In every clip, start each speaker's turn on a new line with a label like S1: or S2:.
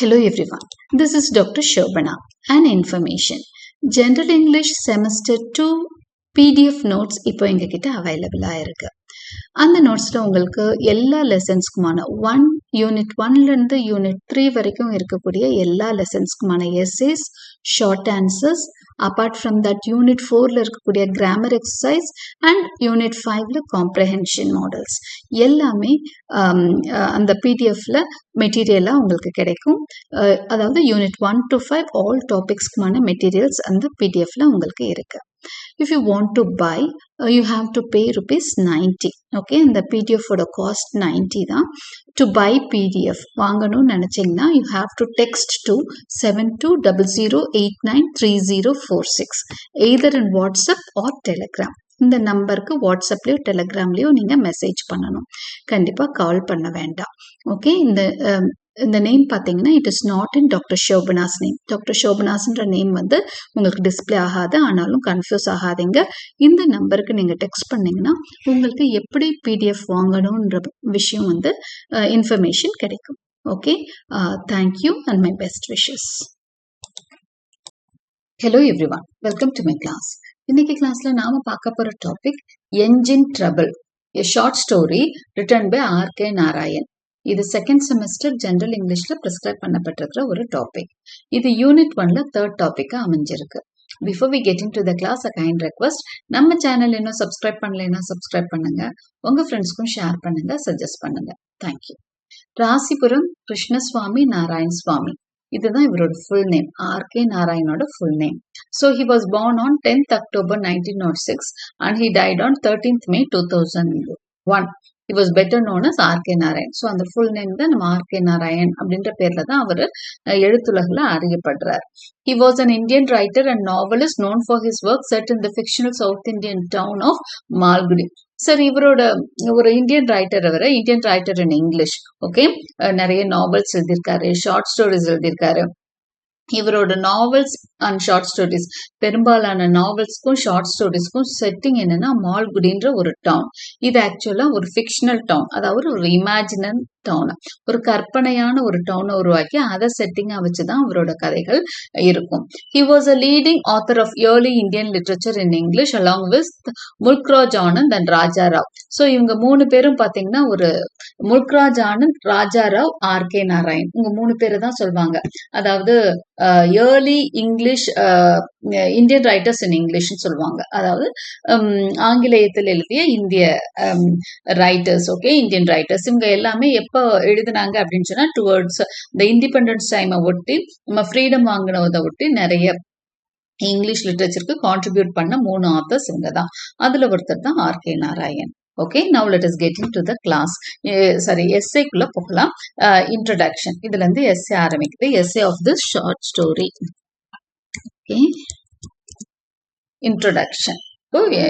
S1: Hello everyone, this is Dr. Shobana and information. General English semester two PDF notes இப்போ எங்ககிட்ட அவைலபிளாக இருக்கு அந்த நோட்ஸில் உங்களுக்கு எல்லா லெசன்ஸ்க்குமான ஒன் யூனிட் ஒன்லேருந்து யூனிட் த்ரீ வரைக்கும் இருக்கக்கூடிய எல்லா லெசன்ஸ்க்குமான essays short answers apart from that unit ஃபோரில் இருக்கக்கூடிய கிராமர் எக்ஸசைஸ் அண்ட் யூனிட் ஃபைவ்ல காம்ப்ரஹென்ஷன் மாடல்ஸ் எல்லாமே um, uh, அந்த பிடிஎஃப்ல மெட்டீரியலாக உங்களுக்கு கிடைக்கும். Uh, அதாவது unit one to five all டாபிக்ஸ்க்குமான materials அந்த பிடிஎஃப்ல உங்களுக்கு இருக்குது if you want to buy you have to pay rupees ninety okay இந்த பிடிஎஃபோட காஸ்ட் நைன்டி தான். டு பை பிடிஎஃப் வாங்கணும்னு நினச்சிங்கன்னா you have to text to seven two double zero eight nine three zero four six either in WhatsApp or Telegram இந்த நம்பருக்கு வாட்ஸ்அப்லேயோ டெலிகிராம்லேயோ நீங்கள் message பண்ணணும். கண்டிப்பாக கால் பண்ண வேண்டாம். ஓகே இந்த இந்த நேம் பார்த்தீங்கன்னா it is not in doctor Shobana's name doctor ஷோபனாஸ்ன்ற name வந்து உங்களுக்கு டிஸ்ப்ளே ஆகாது. ஆனாலும் கன்ஃபியூஸ் ஆகாதீங்க. இந்த நம்பருக்கு நீங்கள் டெக்ஸ்ட் பண்ணீங்கன்னா உங்களுக்கு எப்படி பிடிஎஃப் வாங்கணுன்ற விஷயம் வந்து இன்ஃபர்மேஷன் கிடைக்கும். Okay thank you and my best wishes hello everyone welcome to my class இன்னைக்கு கிளாஸ்ல நாம பார்க்க போற topic engine trouble a short story written by R K Narayan இது செகண்ட் செமஸ்டர் ஜென்ரல் இங்கிலீஷ்ல ப்ரிஸ்கிரைப் பண்ணப்பட்டிருக்கிற ஒரு டாபிக் இது யூனிட் ஒன்ல தேர்ட் டாபிக்கா அமைஞ்சிருக்கு. Before we getting to the class a kind request நம்ம சேனல் இன்னும் சப்ஸ்கிரைப் பண்ணலைன்னா சப்ஸ்கிரைப் பண்ணுங்க. உங்க ஃப்ரெண்ட்ஸ்க்கும் ஷேர் பண்ணுங்க சஜஸ்ட் பண்ணுங்க. Thank you Rasipuram Krishnaswami Narayanaswami. இதுதான் இவரோட full name R K நாராயணோட full name so he was born on tenth October nineteen nought six and he died on thirteenth May two thousand one he was better known as R K Narayan so அந்த full name தான் நம்ம R K Narayan அப்படின்ற பேர்ல தான் அவர் எழுத்துலகில் அறியப்படுறார். He was an Indian writer and novelist known for his work set in the fictional South Indian town of Malgudi. Sir இவரோட ஒரு Indian writer our Indian writer in English okay நிறைய novels எழுதியிருக்காரு ஷார்ட் ஸ்டோரிஸ் எழுதியிருக்காரு. இவரோட novels and short stories பெரும்பாலான நாவல்ஸ்க்கும் short ஸ்டோரிஸ்க்கும் setting என்னன்னா மால்குடின்ற ஒரு down இது ஆக்சுவலா ஒரு ஃபிக்ஷனல் டவுன் அதாவது ஒரு இமேஜினல் டவுன் ஒரு கற்பனையான ஒரு டவுனை உருவாக்கி அதை செட்டிங்கா வச்சுதான் அவரோட கதைகள் இருக்கும். He was a leading author of early Indian literature in English along with Mulk Raj Anand and Raja Rao so இவங்க மூணு பேரும் பாத்தீங்கன்னா ஒரு முல்க்ராஜ் ஆனந்த் ராஜாராவ் ஆர் கே நாராயண் இவங்க மூணு பேர் தான் சொல்லுவாங்க அதாவது early English Indian writers in இங்கிலீஷ்னு சொல்லுவாங்க அதாவது ஆங்கிலேயத்தில் எழுதிய இந்திய ரைட்டர்ஸ் ஓகே இந்தியன் ரைட்டர்ஸ் இவங்க எல்லாமே எப்போ எழுதினாங்க அப்படின்னு சொன்னா டுவர்ட்ஸ் இந்த இண்டிபெண்டன்ஸ் டைமை ஒட்டி நம்ம ஃப்ரீடம் வாங்கினதை ஒட்டி நிறைய இங்கிலீஷ் லிட்ரேச்சருக்கு கான்ட்ரிபியூட் பண்ண மூணு ஆத்தர்ஸ் இவங்க தான் அதுல ஒருத்தர் தான் R K Narayan okay now let is getting to the class sorry எஸ்ஏக்குள்ள போகலாம். இன்ட்ரடக்ஷன் இதுல இருந்து எஸ்ஏ ஆரம்பிக்குது. Essay of this short story okay introduction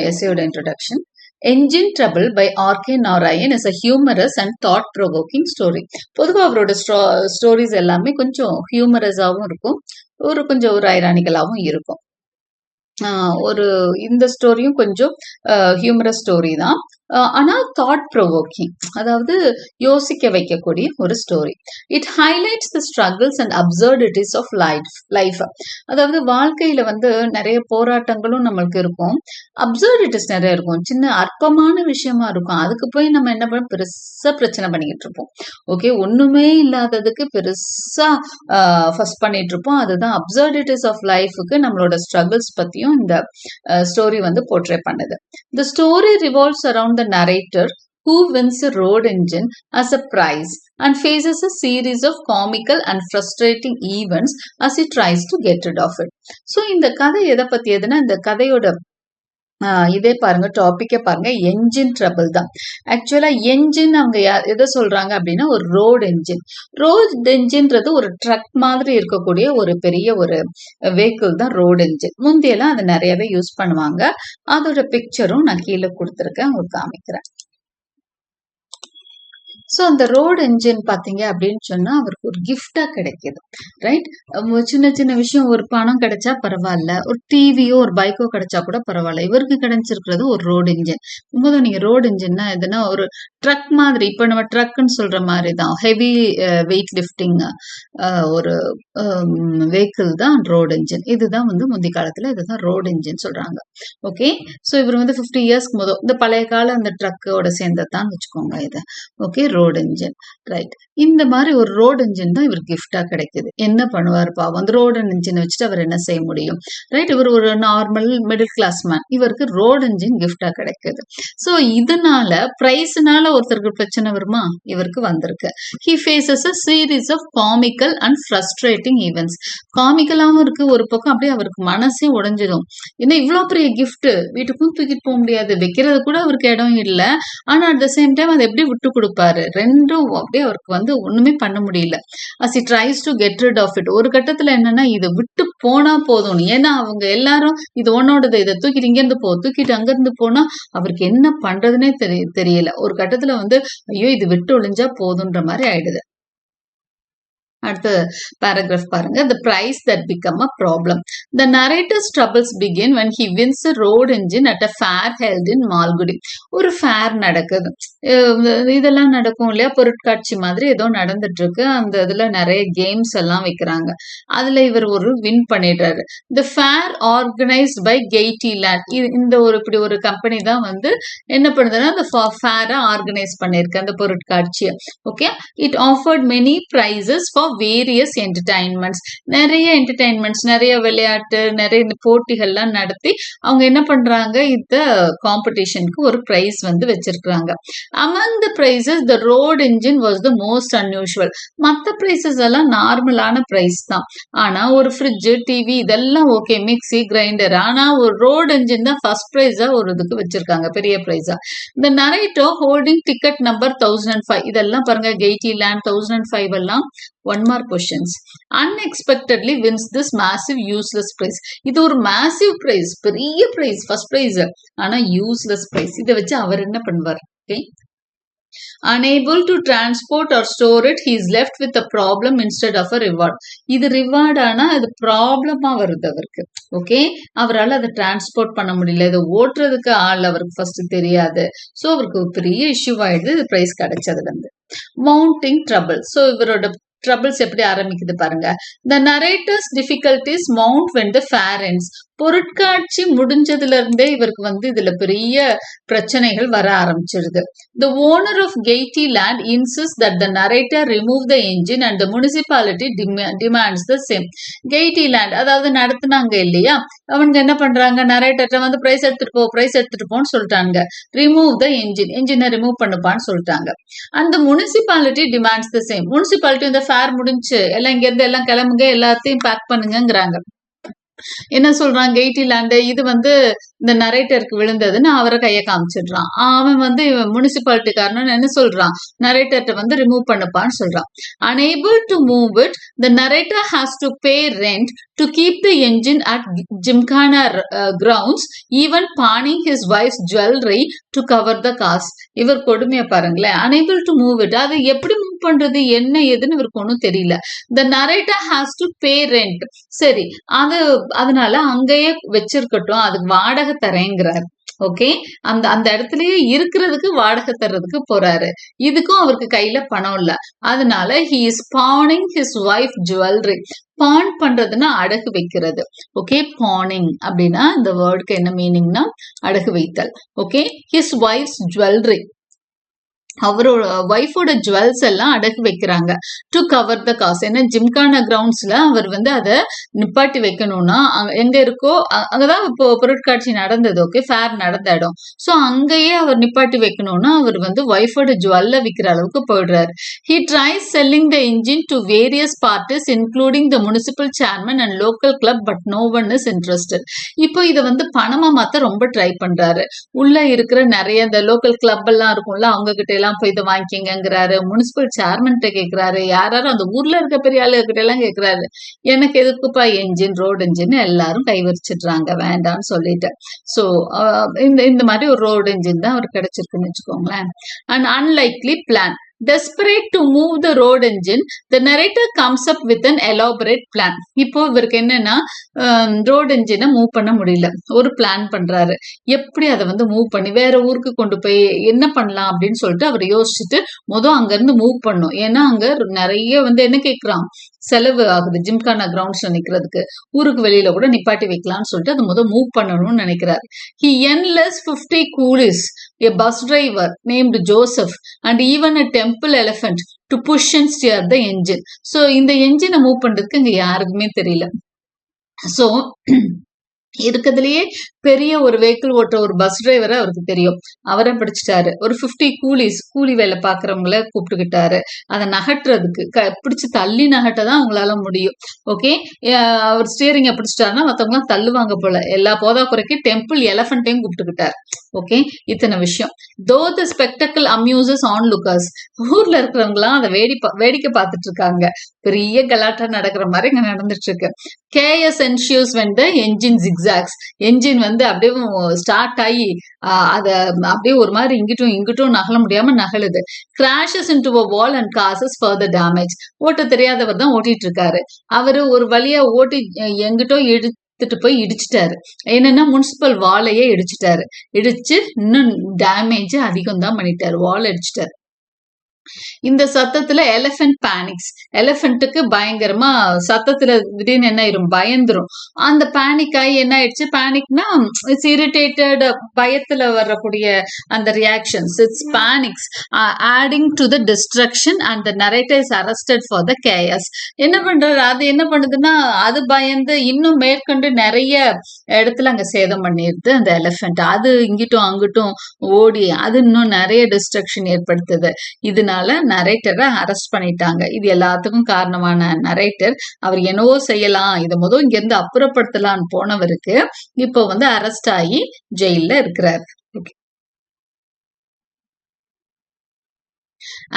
S1: எஸ்ஏயோட introduction engine trouble by R K Narayan is a humorous and thought provoking story பொதுவாக அவரோட stories எல்லாமே கொஞ்சம் ஹியூமரஸாகவும் இருக்கும். ஒரு கொஞ்சம் ஒரு ஐரானிக்கலாகவும் இருக்கும். ஆஹ் ஒரு இந்த ஸ்டோரியும் கொஞ்சம் ஹியூமரஸ் ஸ்டோரி தான். ஆனால் தாட் ப்ரொவோக்கிங் அதாவது யோசிக்க வைக்கக்கூடிய ஒரு story it highlights the struggles and absurdities of life life அதாவது வாழ்க்கையில வந்து நிறைய போராட்டங்களும் நம்மளுக்கு இருக்கும். அப்சர்டிட்டிஸ் நிறைய இருக்கும். சின்ன அற்பமான விஷயமா இருக்கும். அதுக்கு போய் நம்ம என்ன பண்ண பெருசா பிரச்சனை பண்ணிக்கிட்டு இருப்போம். ஓகே ஒண்ணுமே இல்லாததுக்கு பெருசா ஃபஸ்ட் பண்ணிட்டு இருப்போம். அதுதான் அப்சர்டிட்டிஸ் ஆஃப் லைஃபுக்கு நம்மளோட ஸ்ட்ரகிள்ஸ் பற்றியும் இந்த ஸ்டோரி வந்து போர்ட்ரே பண்ணுது. இந்த story revolves around the narrator who wins a road engine as a prize and faces a series of comical and frustrating events as he tries to get rid of it. So இந்த கதை எதை பத்தி எதுனா இந்த கதையோட ஆஹ் இதே பாருங்க டாபிக்கே பாருங்க. என்ஜின் ட்ரபிள் தான். ஆக்சுவலா என்ஜின் அவங்க யா- எதை சொல்றாங்க அப்படின்னா ஒரு ரோடு என்ஜின் ரோடு என்ஜின்றது ஒரு ட்ரக் மாதிரி இருக்கக்கூடிய ஒரு பெரிய ஒரு வெஹிக்கிள் தான் ரோடு என்ஜின் முந்தையெல்லாம் அதை நிறையவே யூஸ் பண்ணுவாங்க. அதோட பிக்சரும் நான் கீழே கொடுத்துருக்கேன் உங்களுக்கு காமிக்கிறேன். ஸோ அந்த ரோடு இன்ஜின் பார்த்தீங்க அப்படின்னு சொன்னா அவருக்கு ஒரு கிஃப்டாக கிடைக்குது. ரைட் சின்ன சின்ன விஷயம் ஒரு பணம் கிடைச்சா பரவாயில்ல. ஒரு டிவியோ ஒரு பைக்கோ கிடைச்சா கூட பரவாயில்ல. இவருக்கு கிடைச்சிருக்கிறது ஒரு ரோடு இன்ஜின் உங்க நீங்க ரோடு இன்ஜின்னா எதுனா ஒரு ட்ரக் மாதிரி இப்போ நம்ம ட்ரக்குன்னு சொல்ற மாதிரி தான். ஹெவி வெயிட் லிஃப்டிங் ஒரு வெஹிக்கிள் தான் ரோடு இன்ஜின் இதுதான் வந்து முந்தைய காலத்துல இதுதான் ரோடு இன்ஜின் சொல்றாங்க. ஓகே ஸோ இவர் வந்து ஃபிஃப்டி இயர்ஸ்க்கு முதல் இந்த பழைய கால அந்த ட்ரக்கோட சேர்ந்ததான் வச்சுக்கோங்க இதை. ஓகே ரோடு இன்ஜின் ரைட் இந்த மாதிரி ஒரு ரோடு இன்ஜின் தான் இவர் கிஃப்டா கிடைக்குது. என்ன பண்ணுவார் பாவம்? அந்த ரோடு இன்ஜினை வச்சுட்டு அவர் என்ன செய்ய முடியும்? ரைட் இவர் ஒரு நார்மல் மிடில் கிளாஸ் மேன் இவருக்கு ரோடு இன்ஜின் கிஃப்டா கிடைக்குது. ஸோ இதனால பிரைஸ்னால ஒருத்தருக்கு பிரச்சனை வருமா? இவருக்கு வந்திருக்கு. He faces a series of comical and frustrating events காமிக்கலாவும் இருக்கு. ஒரு பக்கம் அப்படியே அவருக்கு மனசே உடைஞ்சிடும் ஏன்னா இவ்வளோ பெரிய கிஃப்ட் வீட்டுக்கும் தூக்கிட்டு போக முடியாது. வைக்கிறது கூட அவருக்கு இடம் இல்லை. ஆனா அட் த சேம் டைம் அதை எப்படி விட்டு கொடுப்பாரு? ரெண்டும் அப்படியே அவருக்கு வந்து ஒண்ணுமே பண்ண முடியல. As he tries to get rid of it ஒரு கட்டத்துல என்னன்னா இதை விட்டு போனா போதும். ஏன்னா அவங்க எல்லாரும் இது உன்னோடது இதை தூக்கிட்டு இங்க இருந்து போ தூக்கிட்டு அங்க இருந்து போனா அவருக்கு என்ன பண்றதுனே தெரிய தெரியல. ஒரு கட்டத்துல வந்து ஐயோ இது விட்டு ஒளிஞ்சா போதுன்ற மாதிரி ஆயிடுது. அடுத்த பேராகிராஃப் பாருங்க. The price that become a problem. The narrator's troubles begin when he wins a road engine at a fair held in Malgudi ஒரு ஃபேர் நடக்குது. இதெல்லாம் நடக்கும் இல்லையா? பொருட்காட்சி மாதிரி ஏதோ நடந்துட்டு இருக்கு அந்த இதுல நிறைய கேம்ஸ் எல்லாம் வைக்கிறாங்க. அதுல இவர் ஒரு வின் பண்ணிடுறாரு. The fair organized by Gaiety Land இந்த ஒரு இப்படி ஒரு கம்பெனி தான் வந்து என்ன பண்ணுதுன்னா அந்த ஃபேரை ஆர்கனைஸ் பண்ணிருக்கு அந்த பொருட்காட்சியை. Okay it offered many prizes for various entertainments நிறைய என்டர்டைன்மெண்ட்ஸ் நிறைய விளையாட்டு நிறைய போட்டிகள்லாம் நடத்தி அவங்க என்ன பண்றாங்க? இந்த காம்படிஷனுக்கு ஒரு ப்ரைஸ் வந்து வச்சிருக்கிறாங்க. Among the prizes the road engine was the most unusual மற்ற ப்ரைஸஸ் எல்லாம் நார்மலான ப்ரைஸ் தான். ஆனா ஒரு ஃப்ரிட்ஜு டிவி இதெல்லாம் ஓகே மிக்ஸி கிரைண்டர் ஆனா ஒரு ரோட் இன்ஜின் தான் ஃபர்ஸ்ட் ப்ரைஸா ஒரு இதுக்கு வச்சிருக்காங்க பெரிய ப்ரைஸா இந்த narrator holding ticket number thousand and five இதெல்லாம் பாருங்க Gaiety Land thousand and five எல்லாம் one mark questions unexpectedly wins this massive useless prize இது ஒரு மேசிவ் ப்ரைஸ் பெரிய ப்ரைஸ் ஃபர்ஸ்ட் ப்ரைஸ் ஆனா யூஸ்லெஸ் ப்ரைஸ் இதை வச்சு அவர் என்ன பண்ணுவார்? Okay unable to transport or store it he is left with a problem instead of a இது ரிவார்ட் ஆனா அது ப்ராப்ளமா வருது அவருக்கு. ஓகே அவரால் அதை டிரான்ஸ்போர்ட் பண்ண முடியல. இதை ஓட்டுறதுக்கு ஆள் அவருக்கு ஃபர்ஸ்ட் தெரியாது. ஸோ அவருக்கு ஒரு பெரிய இஷ்யூ ஆயிடுது. இது ப்ரைஸ் கிடைச்சதுல இருந்து. மவுண்டிங் ட்ரபிள் ஸோ இவரோட ட்ரபிள்ஸ் எப்படி ஆரம்பிக்குது பாருங்க. The narrator's difficulties mount when the fair ends பொருட்காட்சி முடிஞ்சதுல இருந்தே இவருக்கு வந்து இதுல பெரிய பிரச்சனைகள் வர ஆரம்பிச்சிருது. The owner of Gaiety Land insists that the narrator remove the engine and the municipality demands the same Gaiety Land அதாவது நடத்துனாங்க இல்லையா? அவங்க என்ன பண்றாங்க? நரேட்டர்கிட்ட வந்து பிரைஸ் எடுத்துட்டு போ பிரைஸ் எடுத்துட்டு போன்னு சொல்லிட்டாங்க ரிமூவ் த என்ஜின் என்ஜினை ரிமூவ் பண்ணுப்பான்னு சொல்லிட்டாங்க. அந்த municipality demands the same municipality இந்த ஃபேர் முடிஞ்சு எல்லாம் இங்க இருந்து எல்லாம் கிளம்புங்க எல்லாத்தையும் பேக் பண்ணுங்கிறாங்க என்ன சொல்றாங்க கெய்டி இது வந்து இந்த நரேட்டருக்கு விழுந்ததுன்னு அவரை கையை காமிச்சிடுறான். அவன் வந்து இவன் முனிசிபாலிட்டிக்காரன் என்ன சொல்றான்? நரேட்டர்ட்ட வந்து ரிமூவ் பண்ணுப்பான்னு சொல்றான். Unable to move it the narrator has to pay rent to keep the engine at Gymkhana Grounds even pawning his wife jewellery to cover the cost இவர் கொடுமையை பாருங்களேன். அனேபிள் டு மூவ் இட் அது எப்படி move பண்றது? என்ன ஏதுன்னு இவருக்கு ஒன்றும் தெரியல. The narrator has to pay rent சரி அது அதனால அங்கேயே வச்சிருக்கட்டும். அதுக்கு வாடகை தரேங்கிறார் ஓகே அந்த அந்த இடத்துலயே இருக்கிறதுக்கு வாடகை தர்றதுக்கு போறாரு. இதுக்கும் அவருக்கு கையில பணம் இல்ல. அதனால he is pawning his wife jewellery pawn பண்றதுன்னா அடகு வைக்கிறது. ஓகே பானிங் அப்படின்னா இந்த வேர்டுக்கு என்ன மீனிங்னா அடகு வைத்தல். ஓகே ஹிஸ் ஒய்ஃப்ஸ் ஜுவல்லரி அவரோட ஒய்ஃபோட ஜுவல்ஸ் எல்லாம் அடகு வைக்கிறாங்க. டு கவர் த காசு ஏன்னா ஜிம்கானா கிரவுண்ட்ஸ்ல அவர் வந்து அதை நிப்பாட்டி வைக்கணும்னா எங்க இருக்கோ அங்கதான் இப்போ பொருட்காட்சி நடந்தது ஓகே ஃபேர் நடந்த இடம். ஸோ அங்கேயே அவர் நிப்பாட்டி வைக்கணும்னா அவர் வந்து ஒய்ஃபோட ஜுவல்ல விற்கிற அளவுக்கு போயிடுறாரு. He tries selling the engine to various parties including the municipal chairman and local club but no one is interested இப்போ இதை வந்து பணமா மாத்த ரொம்ப ட்ரை பண்றாரு. உள்ள இருக்கிற நிறைய இந்த லோக்கல் கிளப் எல்லாம் இருக்கும்ல அவங்க கிட்ட எல்லாம் போய் இதை வாங்கிக்கங்கிறாரு முனிசிபல் சேர்மன்ட்ட கேக்குறாரு. யாராரும் அந்த ஊர்ல இருக்க பெரிய ஆளுகிட்ட எல்லாம் கேக்குறாரு. எனக்கு எதுக்குப்பா என்ஜின் ரோடு என்ஜின் எல்லாரும் கைவரிச்சிடுறாங்க வேண்டாம்னு சொல்லிட்டு. ஸோ இந்த இந்த மாதிரி ஒரு ரோடு என்ஜின் தான் அவர் கிடைச்சிருக்குன்னு வச்சுக்கோங்களேன். And unlikely plan desperate to move the road engine the narrator comes up with an elaborate plan. இப்போ இவருக்கு என்னன்னா ரோட் என்ஜினை மூவ் பண்ண முடியல. ஒரு பிளான் பண்றாரு. எப்படி அதை வந்து மூவ் பண்ணி வேற ஊருக்கு கொண்டு போய் என்ன பண்ணலாம் அப்படின்னு சொல்லிட்டு அவர் யோசிச்சுட்டு மொதல் அங்க இருந்து மூவ் பண்ணும். ஏன்னா அங்க நிறைய வந்து என்ன கேட்கிறான்? செலவு ஆகுது. ஜிம்கானா கிரவுண்ட்ஸ்ல நிக்கிறதுக்கு. ஊருக்கு வெளியில கூட நிப்பாட்டி வைக்கலாம்னு சொல்லிட்டு அதை முதல் மூவ் பண்ணணும்னு நினைக்கிறாரு. He enlists fifty coolies a bus driver named Joseph and even a temple elephant to push and steer the engine. So இந்த என்ஜினை மூவ் பண்றதுக்கு இங்க யாருக்குமே தெரியல ஸோ இருக்கிறதுலயே பெரிய ஒரு வெஹிக்கிள் ஓட்டுற ஒரு பஸ் டிரைவரை அவருக்கு தெரியும். அவரை பிடிச்சிட்டாரு. ஒரு 50 கூலிஸ் கூலி வேலை பாக்குறவங்கள கூப்பிட்டுக்கிட்டாரு. அதை நகட்டுறதுக்கு க பிடிச்சி தள்ளி நகட்ட தான் அவங்களால முடியும். ஓகே அவர் ஸ்டியரிங்கை பிடிச்சிட்டாருன்னா மற்றவங்களாம் தள்ளுவாங்க போல. எல்லா போதா குறைக்கும் டெம்பிள் எலஃபண்ட்டையும் கூப்பிட்டுக்கிட்டாரு. ஓகே இத்தனை விஷயம். தோ த ஸ்பெக்டக்கிள் அம்யூசஸ் ஆன் லுக்கர்ஸ் ஊர்ல இருக்கிறவங்களாம் அதை வேடி வேடிக்கை பார்த்துட்டு இருக்காங்க பெரிய கலாட்டா நடக்கிற மாதிரி இங்க நடந்துட்டு இருக்கு கேஎஸ் என்ஷியூஸ் வெண்ட என்ஜின் ஜிக்ஸாக்ஸ் என்ஜின் வந்து வந்து அப்படியே ஸ்டார்ட் ஆகி அதை அத அப்படியே ஒரு மாதிரி இங்கிட்டும் இங்கிட்டும் நகல முடியாம நகலுது. Crashes into a wall and causes further damage ஓட்ட தெரியாதவர் தான் ஓட்டிட்டு இருக்காரு அவரு ஒரு வழியா ஓட்டி அஹ் எங்கிட்டோ எடுத்துட்டு போய் இடிச்சிட்டாரு. என்னன்னா முனிசிபல் வாலையே இடிச்சிட்டாரு. இடிச்சு இன்னும் டேமேஜ் அதிகம் தான் பண்ணிட்டாரு. வால் அடிச்சிட்டாரு. இந்த சத்தத்துல எலிஃபென்ட் பேனிக்ஸ் எலிஃபென்ட்டுக்கு பயங்கரமா சத்தத்துல திடீர்னு என்ன ஆயிரும்? பயந்துரும். அந்த பேனிக் ஆகி என்ன ஆயிடுச்சு? பேனிக்னா இட்ஸ் இரிட்டேட்டட் பயத்துல வரக்கூடிய அந்த reactions its panics adding to the destruction and the narrator is arrested for the chaos என்ன பண்றாரு? அது என்ன பண்ணுதுன்னா அது பயந்து இன்னும் மேற்கொண்டு நிறைய இடத்துல அங்க சேதம் பண்ணிருது அந்த எலிஃபென்ட் அது இங்கிட்டும் அங்கிட்டும் ஓடி அது இன்னும் நிறைய டிஸ்ட்ரக்ஷன் ஏற்படுத்துது. இதனால நரேட்டரை அரெஸ்ட் பண்ணிட்டாங்க. இது எல்லாத்துக்கும் காரணமான நரேட்டர் அவர் என்னவோ செய்யலாம். இதை முதல் இங்க இருந்து அப்புறப்படுத்தலாம்னு போனவருக்கு இப்போ வந்து அரெஸ்ட் ஆகி ஜெயில்ல இருக்கிறார்.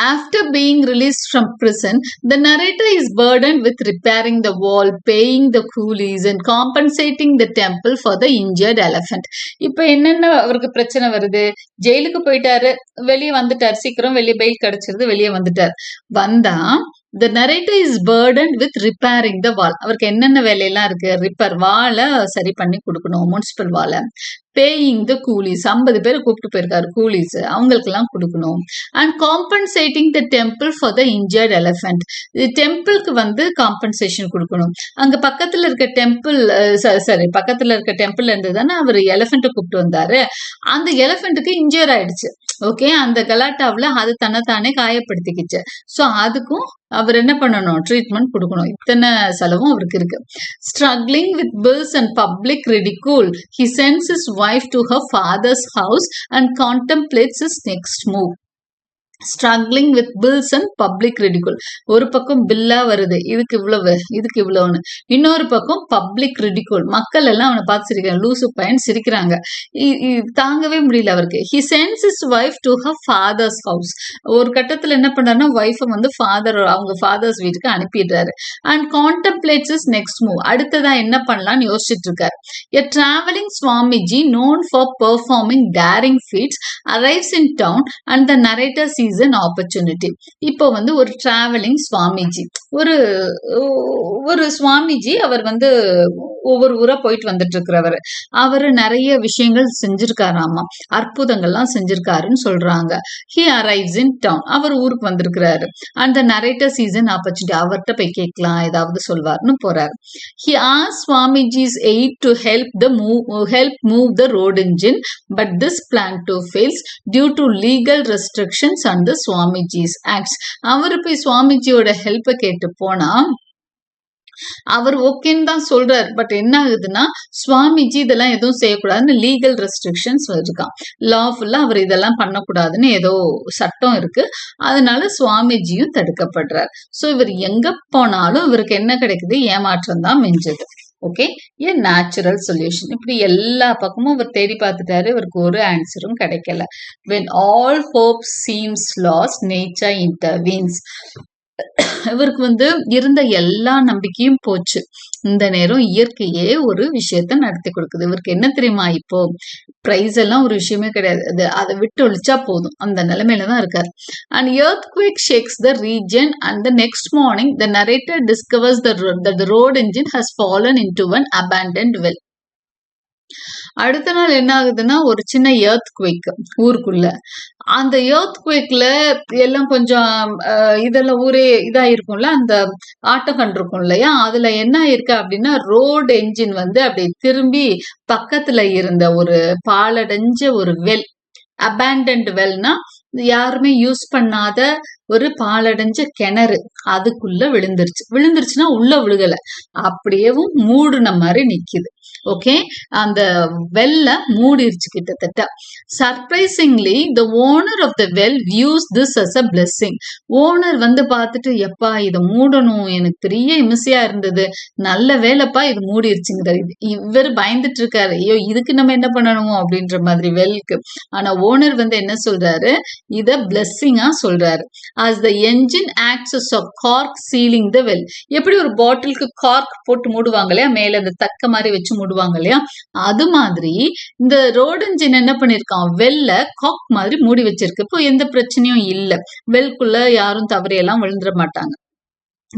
S1: After being released from prison, the narrator is burdened with repairing the wall, paying the coolies and compensating the temple for the injured elephant. இப்போ என்னென்ன அவருக்கு பிரச்சனை வருது ஜெயிலுக்கு போயிட்டாரு வெளியே வந்துட்டார் சீக்கிரம் வெளியே பெயில் கிடைச்சிருது வெளியே வந்துட்டார் வந்தா the narrator is burdened with repairing the wall அவருக்கு என்னென்ன வேலையெல்லாம் இருக்கு ரிப்பேர் வாழை சரி பண்ணி கொடுக்கணும் முனிசிபல் வாழை பேயிங் த கூலிஸ் ஐம்பது பேர் கூப்பிட்டு போயிருக்காரு கூலிஸ் அவங்களுக்கெல்லாம் கொடுக்கணும். And compensating the temple for the injured elephant டெம்பிளுக்கு வந்து காம்பன்சேஷன் கொடுக்கணும். அங்க பக்கத்துல இருக்க டெம்பிள் சாரி பக்கத்துல இருக்க டெம்பிள் இருந்து தானே அவர் எலிஃபெண்ட்டை கூப்பிட்டு வந்தாரு. அந்த எலிஃபெண்ட்டுக்கு இன்ஜர் ஆயிடுச்சு. ஓகே அந்த கலாட்டாவில் அது தன்னைத்தானே காயப்படுத்திக்கிச்சு. ஸோ அதுக்கும் அவர் என்ன பண்ணணும்? ட்ரீட்மெண்ட் கொடுக்கணும். இத்தனை செலவும் அவருக்கு இருக்கு. Struggling with bills and public ridicule he sends his wife to her father's house and contemplates his next move struggling with bills and public ridicule ஒரு பக்கம் பில்லா வருது இதுக்கு இவ்வளவு இதுக்கு இவ்வளவுன்னு. இன்னொரு பக்கம் பப்ளிக் ரிடிகுல் மக்கள் எல்லாம் அவனை பார்த்து சிரிக்கிறாங்க. லூசு பையன் சிரிக்கிறாங்க. இ- தாங்கவே முடியல அவருக்கு. He sends his wife to her father's house ஒரு கட்டத்துல என்ன பண்றாருன்னா ஒய்ஃபை வந்து ஃபாதர் அவங்க ஃபாதர்ஸ் வீட்டுக்கு அனுப்பிடுறாரு. And contemplates his next move அடுத்ததா என்ன பண்ணலாம்னு யோசிச்சுட்டு இருக்காரு. A travelling swamiji known for performing daring feats arrives in town and the narrator sees an opportunity இப்போ வந்து ஒரு டிராவலிங் சுவாமிஜி ஒரு ஒரு சுவாமிஜி அவர் வந்து ஒவ்வொரு ஊரா போயிட்டு வந்துட்டு இருக்கிறவர் அவர் நிறைய விஷயங்கள் செஞ்சிருக்காராமா? அற்புதங்கள்லாம் செஞ்சிருக்காருன்னு சொல்றாங்க. ஹி அரைவ்ஸ் இன் டவுன் அவர் ஊருக்கு வந்திருக்கிறாரு. அந்த நரேட்டர் சீசன் ஆப்பர்ச்சுனிட்டி அவர்கிட்ட போய் கேட்கலாம் ஏதாவது சொல்வார்னு போறாரு. He uh swamiji's aid to help the move help move the road engine but this plan to fails due to legal restrictions and the swamiji's acts அவர் போய் சுவாமிஜியோட ஹெல்ப்பை கேட்டு போனா அவர் ஓகேன்னு தான் சொல்றாரு. பட் என்ன ஆகுதுன்னா சுவாமிஜி இதெல்லாம் எதுவும் செய்யக்கூடாதுன்னு லீகல் ரெஸ்ட்ரிக்ஷன்ஸ் இருக்கான் லாஃபுல்லா அவர் இதெல்லாம் பண்ணக்கூடாதுன்னு ஏதோ சட்டம் இருக்கு. அதனால சுவாமிஜியும் தடுக்கப்படுறார். ஸோ இவர் எங்க போனாலும் இவருக்கு என்ன கிடைக்குது? ஏமாற்றம் தான் மிஞ்சது. ஓகே ஏ நேச்சுரல் சொல்யூஷன் இப்படி எல்லா பக்கமும் அவர் தேடி பார்த்துட்டாரு. இவருக்கு ஒரு ஆன்சரும் கிடைக்கல. When all hope seems lost nature intervenes இவருக்கு வந்து இருந்த எல்லா நம்பிக்கையும் போச்சு. இந்த நேரம் இயற்கையே ஒரு விஷயத்த நடத்தி கொடுக்குது. இவருக்கு என்ன தெரியுமா இப்போ? பிரைஸ் எல்லாம் ஒரு விஷயமே கிடையாது. அது அதை விட்டு ஒழிச்சா போதும். அந்த நிலைமையில தான் இருக்காரு. And earthquake shakes the region and the next morning the narrator discovers the road engine has fallen into an abandoned well அடுத்த நாள் என்ன ஆகுதுன்னா ஒரு சின்ன எர்த் குவேக் ஊருக்குள்ள. அந்த எர்த் குவேக்ல எல்லாம் கொஞ்சம் அஹ், இதெல்லாம் ஊரே இதாயிருக்கும்ல அந்த ஆட்டகன் இருக்கும் இல்லையா? அதுல என்ன ஆயிருக்கு அப்படின்னா ரோடு என்ஜின் வந்து அப்படி திரும்பி பக்கத்துல இருந்த ஒரு பாலடைஞ்ச ஒரு வெல் அபேண்டன்ட் வெல்னா யாருமே யூஸ் பண்ணாத ஒரு பாலடைஞ்ச கிணறு அதுக்குள்ள விழுந்துருச்சு. விழுந்துருச்சுன்னா உள்ள விழுகல. அப்படியேவும் மூடுன மாதிரி நிக்குது. ஓகே அந்த வெள்ள மூடிருச்சு கிட்டத்தட்ட. Surprisingly the owner of the well views this as a blessing owner வந்து பார்த்துட்டு எப்பா இதை மூடணும். எனக்கு பெரிய இமிசையா இருந்தது. நல்ல வேலைப்பா இது மூடிருச்சுங்கிறார். இவர் பயந்துட்டு இருக்காரு. ஐயோ இதுக்கு நம்ம என்ன பண்ணணுமோ? அப்படின்ற மாதிரி வெல்க்கு. ஆனா ஓனர் வந்து என்ன சொல்றாரு? இத பிளெஸ்ஸிங்கா சொல்றாரு. As the engine acts of cork sealing the well எப்படி ஒரு பாட்டிலுக்கு கார்க் போட்டு மூடுவாங்க இல்லையா? மேல அந்த தக்க மாதிரி வச்சு மூடுவாங்க இல்லையா? அது மாதிரி இந்த ரோடு இன்ஜின் என்ன பண்ணிருக்கான்? வெல்ல காக் மாதிரி மூடி வச்சிருக்கு. இப்போ எந்த பிரச்சனையும் இல்ல. வெல்குள்ள யாரும் தவறையெல்லாம் விழுந்துட மாட்டாங்க.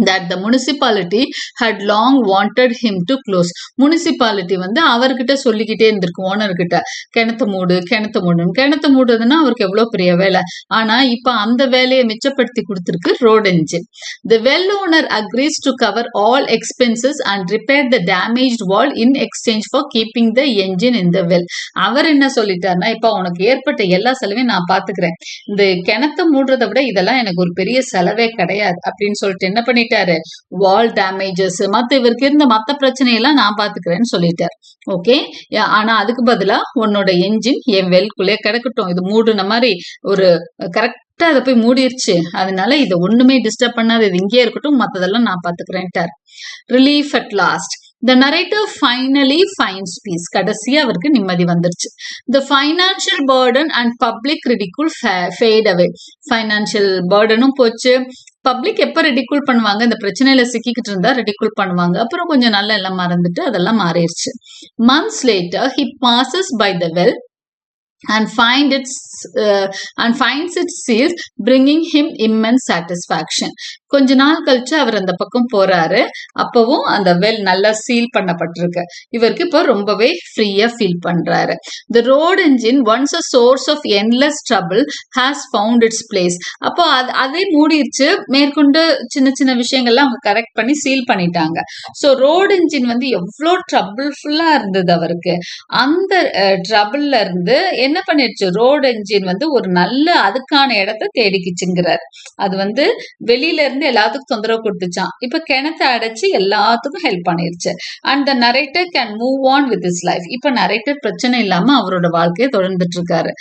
S1: That the municipality had long wanted him to close. Municipality வந்து அவர்கிட்ட சொல்லிக்கிட்டே இருந்திருக்கு ஓனர்கிட்ட கிணத்து மூடு கிணத்து மூடுன்னு. கிணத்து மூடுறதுன்னா அவருக்கு எவ்வளவு பெரிய வேலை. ஆனா இப்ப அந்த வேலையை மிச்சப்படுத்தி கொடுத்துருக்கு road engine the well owner agrees to cover all expenses and repair the damage wall in exchange for keeping the engine in the well அவர் என்ன சொல்லிட்டாருன்னா இப்போ உனக்கு ஏற்பட்ட எல்லா செலவையும் நான் பார்த்துக்கிறேன் இந்த கிணத்த மூடுறதை விட இதெல்லாம் எனக்கு ஒரு பெரிய செலவே கிடையாது. அப்படின்னு சொல்லிட்டு என்ன பண்ணி பண்ணிட்டாரு வால் டேமேஜஸ் மத்த இவருக்கு இருந்த மத்த பிரச்சனையெல்லாம் நான் பாத்துக்கிறேன்னு சொல்லிட்டாரு. ஓகே ஆனா அதுக்கு பதிலா உன்னோட என்ஜின் என் வெல்குள்ளே கிடக்கட்டும். இது மூடுன மாதிரி ஒரு கரெக்டா அதை போய் மூடிருச்சு. அதனால இதை ஒண்ணுமே டிஸ்டர்ப் பண்ணாது. இது இங்கேயே இருக்கட்டும். மத்ததெல்லாம் நான் பாத்துக்கிறேன்ட்டார். Relief at last the narrative finally finds peace கடைசியா அவருக்கு நிம்மதி வந்துருச்சு. The financial burden and public ridicule fade away financial பேர்டனும் போச்சு. பப்ளிக் எப்ப ரெடிகுல் பண்ணுவாங்க? இந்த பிரச்சனையில சிக்கிக்கிட்டு இருந்தா ரெடிகுல் பண்ணுவாங்க. அப்புறம் கொஞ்சம் நல்லா எல்லாம் மறந்துட்டு அதெல்லாம் மாறிடுச்சு. Months later he passes by the well and find its and finds finds seals bringing him immense satisfaction கொஞ்ச நாள் கழிச்சு அவர் அந்த பக்கம் போறாரு. அப்பவும் அந்த வெல் நல்லா சீல் பண்ணப்பட்டிருக்கு. இவருக்கு இப்போ ரொம்பவே ஃப்ரீயா ஃபீல் பண்றாரு. The road engine once a source of endless trouble has found its place அப்போ அது அதே மூடிருச்சு. மேற்கொண்டு சின்ன சின்ன விஷயங்கள்லாம் அவங்க கரெக்ட் பண்ணி சீல் பண்ணிட்டாங்க. ஸோ ரோடு இன்ஜின் வந்து எவ்வளோ ட்ரபிள்ஃபுல்லா இருந்தது அவருக்கு. அந்த ட்ரபிள்ல இருந்து என்ன பண்ணிடுச்சு ரோடு இன்ஜின் வந்து ஒரு நல்ல அதுக்கான இடத்த தேடிக்கிச்சுங்கிறார். அது வந்து வெளியில இருந்து எல்லாத்துக்கும் தொந்தரவு கொடுத்துச்சான் இப்ப கிணத்தை அடைச்சு எல்லாத்துக்கும் ஹெல்ப் பண்ணிருச்சு. And the narrator can move on with his life இப்ப நரேட்டர் பிரச்சனை இல்லாம அவரோட வாழ்க்கையை தொடர்ந்துட்டு இருக்காரு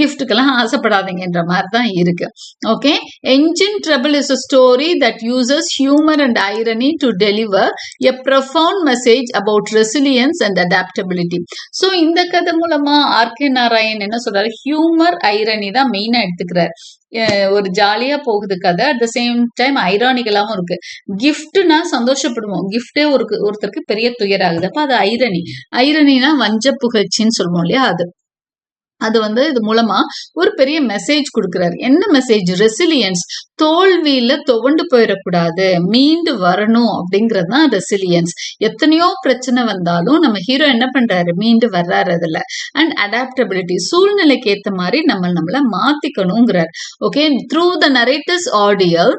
S1: கிஃப்ட்டுக்கெல்லாம் ஆசைப்படாதீங்கன்ற மாதிரி தான் இருக்கு. Okay engine trouble is a story that uses humour and irony to deliver a profound message about resilience and adaptability so இந்த கதை மூலமா ஆர் கே நாராயண் என்ன சொல்றாரு? ஹியூமர் ஐரணி தான் மெயினா எடுத்துக்கிறார். ஒரு ஜாலியா போகுது கதை. அட் த சேம் டைம் ஐரானிகளாவும் இருக்கு. கிஃப்ட்னா சந்தோஷப்படுவோம். கிஃப்டே ஒரு ஒருத்தருக்கு பெரிய துயராகுது. அப்ப அது ஐரணி ஐரணினா வஞ்ச புகழ்ச்சின்னு சொல்லுவோம் இல்லையா? அது. அது வந்து இது மூலமா ஒரு பெரிய மெசேஜ் கொடுக்கிறாரு. என்ன மெசேஜ் ரெசிலியன்ஸ் தோல்வியில துவண்டு போயிடக்கூடாது. மீண்டு வரணும் அப்படிங்கிறது தான் ரெசிலியன்ஸ் எத்தனையோ பிரச்சனை வந்தாலும் நம்ம ஹீரோ என்ன பண்றாரு? மீண்டு வர்றாரு அதுல. அண்ட் அடாப்டபிலிட்டி சூழ்நிலைக்கு ஏத்த மாதிரி நம்ம நம்மள மாத்திக்கணுங்கிறார். Okay through the narrator's ordeal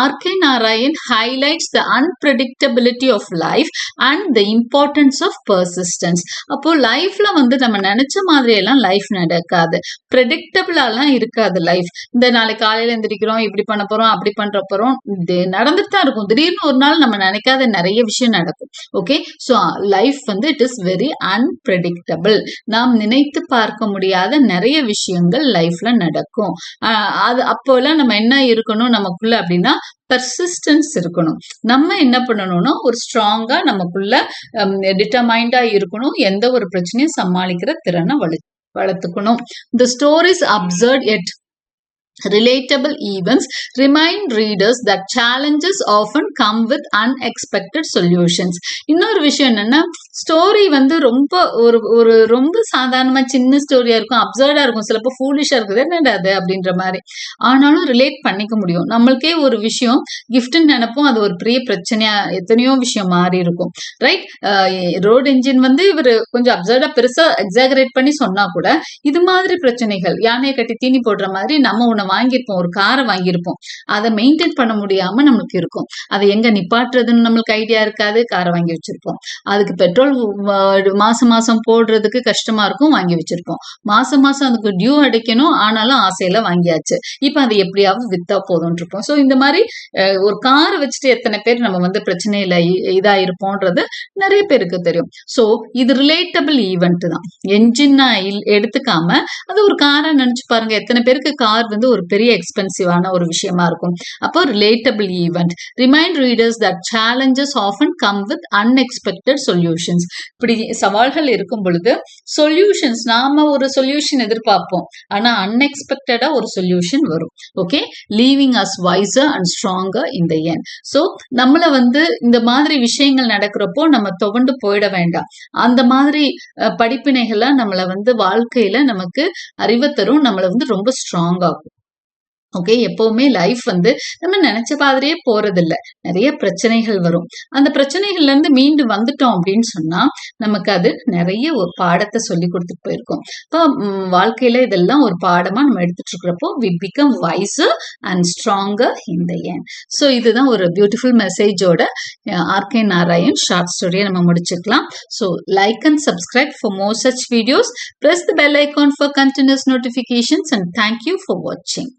S1: R K Narayan highlights the unpredictability of life and the importance of persistence அப்போ லைஃப்ல வந்து நம்ம நினைச்ச மாதிரி எல்லாம் லைஃப் நடக்காது. ப்ரெடிக்டபிளாலாம் இருக்காது லைஃப் இந்த நாளைக்கு காலையில எந்திரிக்கிறோம் இப்படி பண்ண போறோம் அப்படி பண்ற போறோம். இது நடந்துட்டு தான் இருக்கும். திடீர்னு ஒரு நாள் நம்ம நினைக்காத நிறைய விஷயம் நடக்கும். ஓகே ஸோ லைஃப் வந்து இட் இஸ் வெரி அன்பிரடிக்டபிள் நாம் நினைத்து பார்க்க முடியாத நிறைய விஷயங்கள் லைஃப்ல நடக்கும். ஆஹ் அது அப்போல்லாம் நம்ம என்ன இருக்கணும் நமக்குள்ள அப்படின்னா பர்சிஸ்டன்ஸ் இருக்கணும். நம்ம என்ன பண்ணணும்னா ஒரு ஸ்ட்ராங்கா நமக்குள்ள டிட்டர்மைண்டா இருக்கணும். எந்த ஒரு பிரச்சனையும் சமாளிக்கிற திறனை வளு வளர்த்துக்கணும் the story's absurd yet relatable events remind readers that challenges often come with unexpected solutions. இன்னொரு விஷயம் என்னன்னா ஸ்டோரி வந்து ரொம்ப ஒரு ஒரு ரொம்ப சாதாரணமா சின்ன ஸ்டோரியா இருக்கும் அப்சர்டா இருக்கும். சிலப்போ ஃபூலிஷா இருக்குது. என்னடாது அப்படின்ற மாதிரி. ஆனாலும் ரிலேட் பண்ணிக்க முடியும். நம்மளுக்கே ஒரு விஷயம் கிஃப்ட்னு நினைப்போம். அது ஒரு பெரிய பிரச்சனையா எத்தனையோ விஷயம் மாறி இருக்கும். ரைட் ரோட் இன்ஜின் வந்து இவர் கொஞ்சம் அப்சர்டா பெருசா எக்ஸாகரேட் பண்ணி சொன்னா கூட இது மாதிரி பிரச்சனைகள் யானையை கட்டி தீனி போடுற மாதிரி நம்ம உணவு வாங்கியிருப்போம் ஒரு காரை வாங்கியிருப்போம். அதை மெயின்டைன் பண்ண முடியாம நம்மளுக்கு இருக்கும். அதை எங்க நிப்பாட்டுறதுன்னு நம்மளுக்கு ஐடியா இருக்காது. காரை வாங்கி வச்சிருப்போம். அதுக்கு பெட்ரோல் மாசம் மாசம் போடுறதுக்கு கஷ்டமா இருக்கும். வாங்கி வச்சிருப்போம். மாசம் மாசம் அதுக்கு டியூ அடைக்கணும். ஆனாலும் ஆசையில வாங்கியாச்சு. இப்ப அதை எப்படியாவது வித்தா போதும்னு இருப்போம் ஸோ இந்த மாதிரி ஒரு காரை வச்சுட்டு எத்தனை பேர் நம்ம வந்து பிரச்சனையில இதா இருப்போம்ன்றது நிறைய பேருக்கு தெரியும். ஸோ இது ரிலேட்டபிள் ஈவெண்ட் தான். என்ஜின்னா எடுத்துக்காம அது ஒரு காரா நினைச்சு பாருங்க. எத்தனை பேருக்கு கார் வந்து ஒரு பெரிய எக்ஸ்பென்சிவான ஒரு விஷயமா இருக்கும். அப்போ relatable event remind readers that challenges often come with unexpected solutions இப்படி சவால்கள் இருக்கும் பொழுது சொல்யூஷன்ஸ் நாம ஒரு சொல்யூஷன் எதிர்பார்ப்போம். ஆனா அன்எக்ஸ்பெக்டடா ஒரு சொல்யூஷன் வரும். Okay leaving us wiser and stronger in the end so நம்மள வந்து இந்த மாதிரி விஷயங்கள் நடக்கிறப்போ நம்ம துவண்டு போயிட வேண்டாம். அந்த மாதிரி படிப்பினைகள்லாம் நம்மள வந்து வாழ்க்கையில நமக்கு அறிவை தரும் நம்மளை வந்து ரொம்ப ஸ்ட்ராங் ஆகும் ஓகே எப்பவுமே லைஃப் வந்து நம்ம நினைச்ச மாதிரியே போறதில்ல. நிறைய பிரச்சனைகள் வரும். அந்த பிரச்சனைகள்ல இருந்து மீண்டு வந்துட்டோம் அப்படின்னு சொன்னா நமக்கு அது நிறைய ஒரு பாடத்தை சொல்லி கொடுத்துட்டு போயிருக்கோம். இப்போ வாழ்க்கையில இதெல்லாம் ஒரு பாடமா நம்ம எடுத்துட்டு இருக்கிறப்போ we become wiser and stronger in an end so இதுதான் ஒரு பியூட்டிஃபுல் மெசேஜோட ஆர்கே நாராயண் ஷார்ட் ஸ்டோரியை நம்ம முடிச்சுக்கலாம். So like and subscribe for more such videos press the bell icon for continues notifications and thank you for வாட்சிங்